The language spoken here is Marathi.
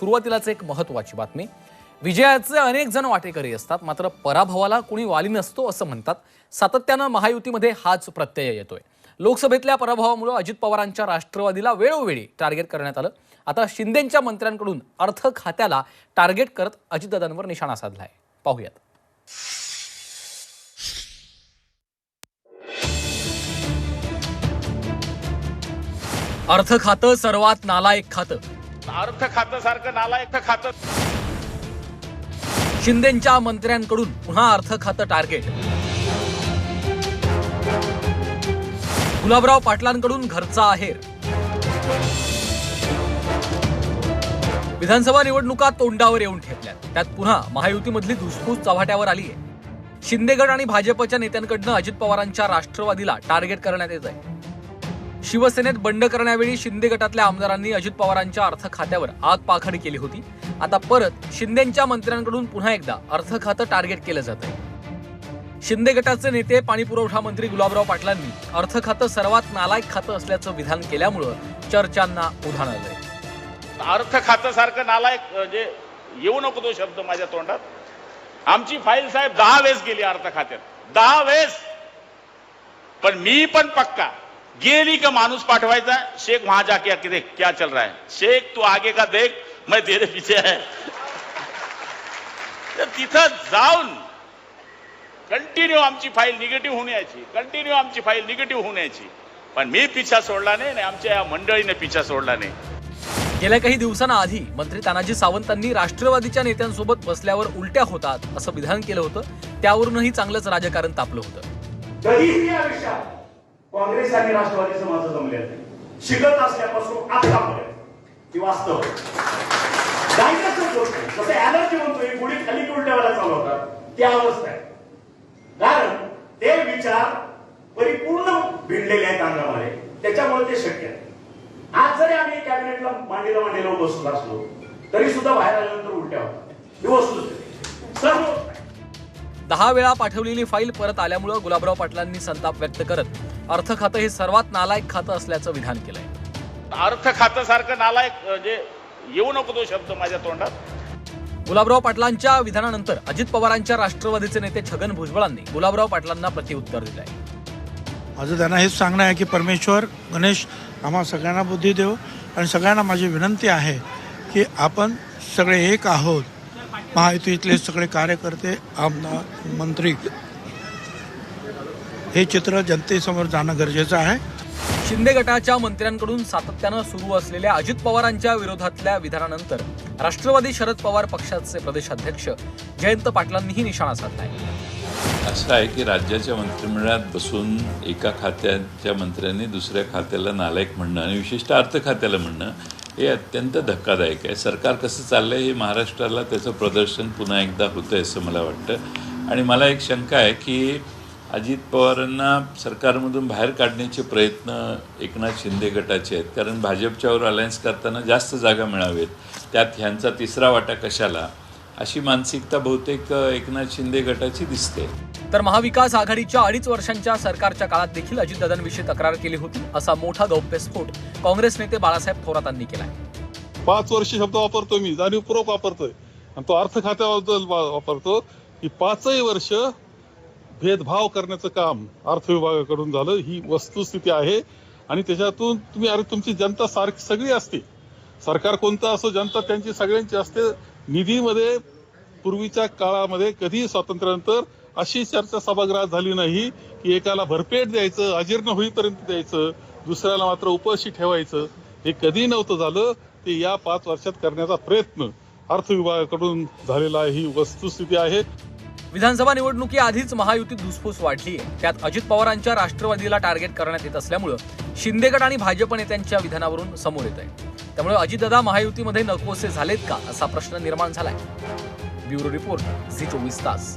सुरुवातीलाच एक महत्वाची बातमी. विजयाचे अनेक जण वाटेकरी असतात मात्र पराभवाला कुणी वाली नसतो असं म्हणतात. सातत्यानं महायुतीमध्ये हाच प्रत्यय येतोय. लोकसभेतल्या पराभवामुळे अजित पवारांच्या राष्ट्रवादीला वेळोवेळी टार्गेट करण्यात आलं. आता शिंदेंच्या मंत्र्यांकडून अर्थ खात्याला टार्गेट करत अजितदादांवर निशाणा साधलाय. पाहूयात. अर्थ खातं सर्वात नालायक खातं. अर्थ खातं सारखं नालायक खातं. शिंदेंच्या मंत्र्यांकडून पुन्हा अर्थ खातं टार्गेट. गुलाबराव पाटलांकडून घरचा आहेर. विधानसभा निवडणुका तोंडावर येऊन ठेपल्यात. त्यात पुन्हा महायुतीमधली धुसफूस चव्हाट्यावर आली आहे शिंदेगड आणि भाजपच्या नेत्यांकडनं अजित पवारांच्या राष्ट्रवादीला टार्गेट करण्यात येत आहे शिवसेनेत बंड करण्यावेळी शिंदे गटातल्या आमदारांनी अजित पवारांच्या अर्थ खात्यावर आग पाखड केली होती. आता परत शिंदेंच्या मंत्र्यांकडून पुन्हा एकदा अर्थ खातं टार्गेट केलं जात आहे. शिंदे गटाचे नेते पाणी पुरवठा मंत्री गुलाबराव पाटलांनी अर्थ खातं सर्वात नालायक खातं असल्याचं विधान केल्यामुळं चर्चांना उधाण आलंय. अर्थ खातं सारखं नालायक म्हणजे येऊ नको तो शब्द माझ्या तोंडात. आमची फाईल साहेब दहा वेळेस गेली अर्थ खात्यात दहा वेळेस. पण मी पण पक्का गेली का माणूस पाठवायचा? शेख वहां जाके देख क्या चल रहा है? शेख तू आगे का देख मैं तेरे पीछे है। तर तिथं जाऊन कंटिन्यू आमची फाईल निगेटिव्ह होऊन यायची. कंटिन्यू आमची फाईल निगेटिव्ह होऊन यायची. पण मी पिछा सोडला नाही आणि आमच्या या मंडळीने पिछा सोडला नाही. गेल्या काही दिवसांआधी मंत्री तानाजी सावंतांनी राष्ट्रवादीच्या नेत्यांसोबत बसल्यावर उलट्या होतात असं विधान केलं होतं. त्यावरूनही चांगलंच राजकारण तापलं होतं. काँग्रेस आणि राष्ट्रवादी समाज जमले नाही शिकत असल्यापासून आतापर्यंत ती वास्तव. आहे. जसं एनर्जी म्हणतोय गुढी खाली उलट्यावाला चालवतात त्या अवस्था आहे. कारण ते विचार परिपूर्ण भिडलेले आहेत अंगामध्ये. त्याच्यामुळे ते शक्य आहे. आज जरी आम्ही कॅबिनेटला मांडीला मांडीला बसलो असलो तरी सुद्धा बाहेर आल्यानंतर उलट्या होतात. ही वस्तू सर्व दहा वेळा पाठवलेली फाईल परत आल्यामुळे गुलाबराव पाटलांनी संताप व्यक्त करत अर्थ खातं हे सर्वात नालायक खातं असल्याचं विधान केलंय. अर्थ खातं सारखं नालायक म्हणजे येऊ नको तो शब्द माझ्या तोंडात. गुलाबराव पाटलांच्या विधानानंतर अजित पवारांच्या राष्ट्रवादीचे नेते छगन भुजबळांनी गुलाबराव पाटलांना प्रत्युत्तर दिलंय. माझं त्यांना हेच सांगणं आहे की परमेश्वर गणेश आम्हा सगळ्यांना बुद्धी देव आणि सगळ्यांना माझी विनंती आहे की आपण सगळे एक आहोत. महायुतीतले सगळे कार्यकर्ते आमदार मंत्री हे चित्र जनतेसमोर जाणं गरजेचं आहे. शिंदे गटाच्या मंत्र्यांकडून सातत्यानं सुरू असलेल्या अजित पवारांच्या विरोधातल्या विधानानंतर राष्ट्रवादी शरद पवार पक्षाचे प्रदेशाध्यक्ष जयंत पाटलांनीही निशाणा साधलाय. असं आहे की राज्याच्या मंत्रिमंडळात बसून एका खात्याच्या मंत्र्यांनी दुसऱ्या खात्याला नालायक म्हणणं आणि विशिष्ट अर्थ खात्याला म्हणणं हे अत्यंत धक्कादायक आहे. सरकार कसं चाललंय हे महाराष्ट्राला त्याचं प्रदर्शन पुन्हा एकदा होतं असं मला वाटतं. आणि मला एक शंका आहे की अजित पवारांना सरकारमधून बाहेर काढण्याचे प्रयत्न एकनाथ शिंदे गटाचे आहेत. कारण भाजपच्यावर अलायन्स करताना जास्त जागा मिळावेत. त्यात ह्यांचा तिसरा वाटा कशाला? अशी मानसिकता बहुतेक एकनाथ शिंदे गटाची दिसते. तर महाविकास आघाडीच्या अडीच वर्षांच्या सरकारच्या काळात देखील अजितदादांविषयी तक्रार केली होती असा मोठा गौप्यस्फोट काँग्रेस नेते बाळासाहेब थोरातांनी केलाय. पाच वर्ष शब्द वापरतो मी जाणीवपूर्वक वापरतोय. आणि तो अर्थ खात्याबद्दल वापरतो की पाचही वर्ष भेदभाव करण्याचं काम अर्थ विभागाकडून झालं. ही वस्तुस्थिती आहे. आणि त्याच्यातून तुम्ही अरे तुमची जनता सारखी सगळी असते. सरकार कोणतं असो जनता त्यांची सगळ्यांची असते. निधीमध्ये पूर्वीच्या काळामध्ये कधीही स्वातंत्र्यानंतर अशी चर्चा सभागृहात झाली नाही की एकाला भरपेट द्यायचं अजीर्ण होईपर्यंत द्यायचं दुसऱ्याला मात्र उपशी ठेवायचं. हे कधी नव्हतं झालं. ते या पाच वर्षात करण्याचा प्रयत्न अर्थ विभागाकडून झालेला आहे. ही वस्तुस्थिती आहे. विधानसभा निवडणुकी आधीच महायुतीत धुसफूस वाढली आहे. त्यात अजित पवारांच्या राष्ट्रवादीला टार्गेट करण्यात येत असल्यामुळं शिंदेगड आणि भाजप नेत्यांच्या विधानावरून समोर येत आहे त्यामुळे अजितदादा महायुतीमध्ये नकोसे झालेत का असा प्रश्न निर्माण झालाय. ब्युरो रिपोर्ट झी चोवीस तास.